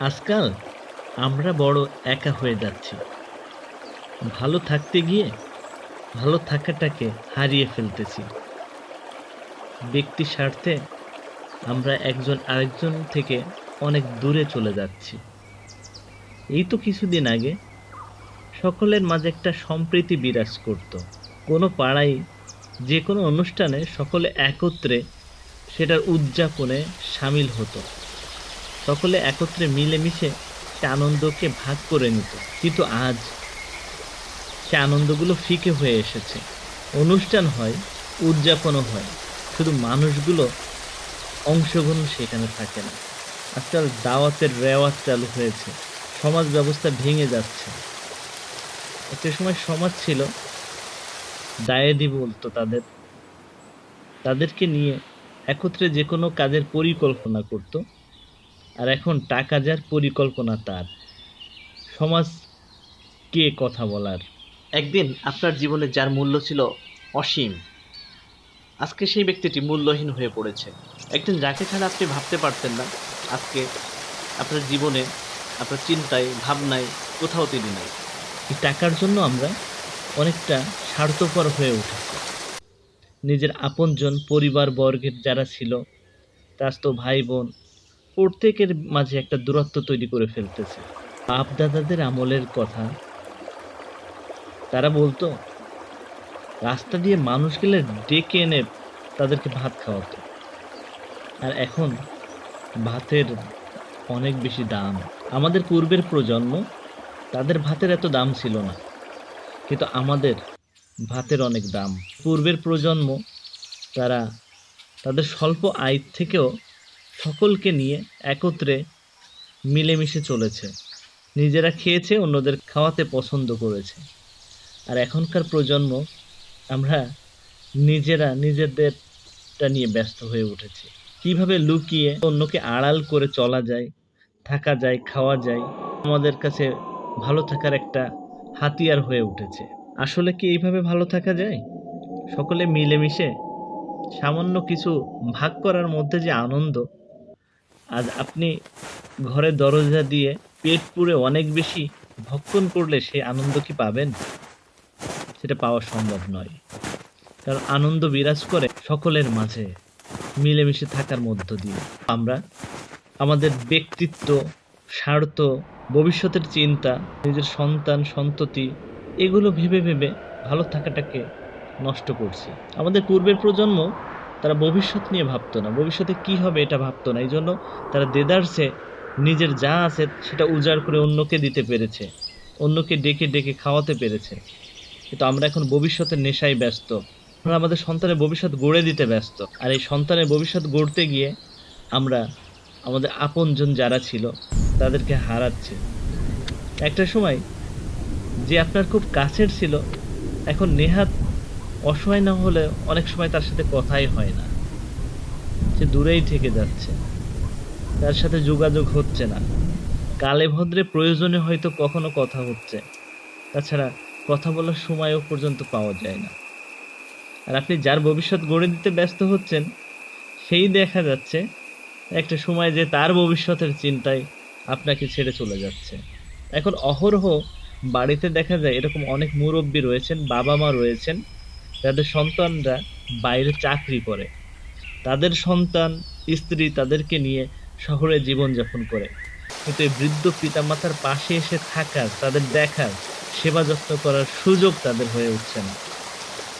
আজকাল আমরা বড় একা হয়ে যাচ্ছি। ভালো থাকতে গিয়ে ভালো থাকাটাকে হারিয়ে ফেলতেছি। ব্যক্তি স্বার্থে আমরা একজন আরেকজন থেকে অনেক দূরে চলে যাচ্ছি। এই তো কিছুদিন আগে সকলের মাঝে একটা সম্প্রীতি বিরাজ করত। কোনো পাড়ায় যে কোনো অনুষ্ঠানে সকলে একত্রে সেটার উদযাপনে সামিল হতো। সকলে একত্রে মিলেমিশে সে আনন্দকে ভাগ করে নিত। কিন্তু আজ সে আনন্দগুলো ফিকে হয়ে এসেছে। অনুষ্ঠান হয়, উদযাপনও হয়। শুধু মানুষগুলো অংশগ্রহণ সেখানে থাকে না। আজকাল দাওয়াতের রেওয়াজ চালু হয়েছে। সমাজ ব্যবস্থা ভেঙে যাচ্ছে। একটা সময় সমাজ ছিল দায়েদি বলতো তাদের, তাদেরকে নিয়ে একত্রে যে কোনো কাজের পরিকল্পনা করত। আর এখন টাকা যার পরিকল্পনা তার। সমাজ কে কথা বলার? একদিন আপনার জীবনে যার মূল্য ছিল অসীম আজকে সেই ব্যক্তিটি মূল্যহীন হয়ে পড়েছে। একদিন যাকে ছাড়া আপনি ভাবতে পারতেন না আজকে আপনার জীবনে আপনার চিন্তায় ভাবনায় কোথাও তিনি নাই। এই টাকার জন্য আমরা অনেকটা স্বার্থপর হয়ে উঠেছি। নিজের আপনজন পরিবার বর্গের যারা ছিল তার তো ভাই বোন প্রত্যেকের মাঝে একটা দূরত্ব তৈরি করে ফেলতেছে। বাপ দাদাদের আমলের কথা, তারা বলতো, রাস্তা দিয়ে মানুষ গেলে ডেকে এনে তাদেরকে ভাত খাওয়াতো। আর এখন ভাতের অনেক বেশি দাম। আমাদের পূর্বের প্রজন্ম, তাদের ভাতের এত দাম ছিল না, কিন্তু আমাদের ভাতের অনেক দাম। পূর্বের প্রজন্ম, তারা তাদের স্বল্প আয় থেকেও সকলকে নিয়ে একত্রে মিলেমিশে চলেছে। নিজেরা খেয়েছে, অন্যদের খাওয়াতে পছন্দ করেছে। আর এখনকার প্রজন্ম, আমরা নিজেরা নিজেদেরটা নিয়ে ব্যস্ত হয়ে উঠেছি। কীভাবে লুকিয়ে অন্যকে আড়াল করে চলা যায়, থাকা যায়, খাওয়া যায়, আমাদের কাছে ভালো থাকার একটা হাতিয়ার হয়ে উঠেছে। আসলে কি এইভাবে ভালো থাকা যায়? সকলে মিলেমিশে সামান্য কিছু ভাগ করার মধ্যে যে আনন্দ আজ আপনি ঘরে দরজা দিয়ে পেট পুড়ে অনেক বেশি ভক্ষণ করলে সেই আনন্দ কি পাবেন? সেটা পাওয়া সম্ভব নয়। কারণ আনন্দ বিরাজ করে সকলের মাঝে, মিলেমিশে থাকার মধ্য দিয়ে। আমরা আমাদের ব্যক্তিত্ব, স্বার্থ, ভবিষ্যতের চিন্তা, নিজের সন্তান, সন্ততি, এগুলো ভেবে ভেবে ভালো থাকাটাকে নষ্ট করছি। আমাদের পূর্বের প্রজন্ম তারা ভবিষ্যৎ নিয়ে ভাবতো না। ভবিষ্যতে কি হবে এটা ভাবতো না। এই জন্য তারা দেদারসে নিজের যা আছে সেটা উজাড় করে অন্যকে দিতে পেরেছে। অন্যকে ডেকে ডেকে খাওয়াতে পেরেছে। কিন্তু আমরা এখন ভবিষ্যতের নেশায় ব্যস্ত। আমরা আমাদের সন্তানের ভবিষ্যৎ গড়ে দিতে ব্যস্ত। আর এই সন্তানের ভবিষ্যৎ গড়তে গিয়ে আমরা আমাদের আপনজন যারা ছিল, তাদেরকে হারাচ্ছি। একটা সময় যে আপনার খুব কাছের ছিল, এখন নেহাত অসহায় না হলে অনেক সময় তার সাথে কথাই হয় না। সে দূরেই থেকে যাচ্ছে। তার সাথে যোগাযোগ হচ্ছে না। কালে ভদ্রে প্রয়োজনে হয়তো কখনো কথা হচ্ছে। তাছাড়া কথা বলার সময়ও পর্যন্ত পাওয়া যায় না। আর আপনি যার ভবিষ্যৎ গড়ে দিতে ব্যস্ত হচ্ছেন, সেই দেখা যাচ্ছে একটা সময় যে তার ভবিষ্যতের চিন্তায় আপনাকে ছেড়ে চলে যাচ্ছে। এখন অহরহ বাড়িতে দেখা যায় এরকম অনেক মুরব্বী রয়েছেন বাবা মা রয়েছেন যাদের সন্তানরা বাইরে চাকরি করে। তাদের সন্তান, স্ত্রী তাদেরকে নিয়ে শহরে জীবনযাপন করে। কিন্তু এই বৃদ্ধ পিতামাতার পাশে এসে থাকার, তাদের দেখার, সেবা যত্ন করার সুযোগ তাদের হয়ে উঠছে না।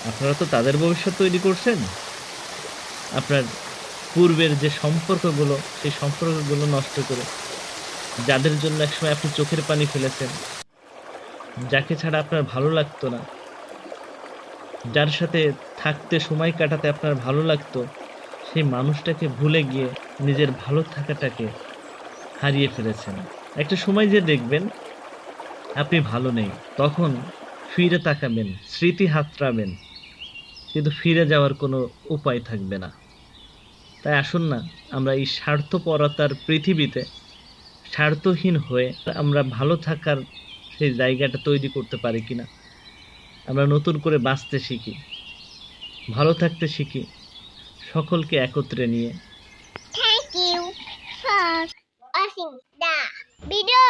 আপনারা তো তাদের ভবিষ্যৎ তৈরি করছেন। আপনার পূর্বের যে সম্পর্কগুলো, সেই সম্পর্কগুলো নষ্ট করে যাদের জন্য একসময় আপনি চোখের পানি ফেলেছেন, যাকে ছাড়া আপনার ভালো লাগতো না যার সাথে থাকতে সময় কাটাতে আপনার ভালো লাগতো, সেই মানুষটাকে ভুলে গিয়ে নিজের ভালো থাকাটাকে হারিয়ে ফেলেছেন। একটা সময় যে দেখবেন, আপনি ভালো নেই, তখন ফিরে তাকাবেন, স্মৃতি হাতড়াবেন, কিন্তু ফিরে যাওয়ার কোনো উপায় থাকবে না। তাই আসুন না, আমরা এই স্বার্থপরতার পৃথিবীতে স্বার্থহীন হয়ে আমরা ভালো থাকার সেই জায়গাটা তৈরি করতে পারি কিনা। আমরা নতুন করে বাঁচতে শিখি। ভালো থাকতে শিখি। সকলকে একত্রে নিয়ে। Thank you for watching the video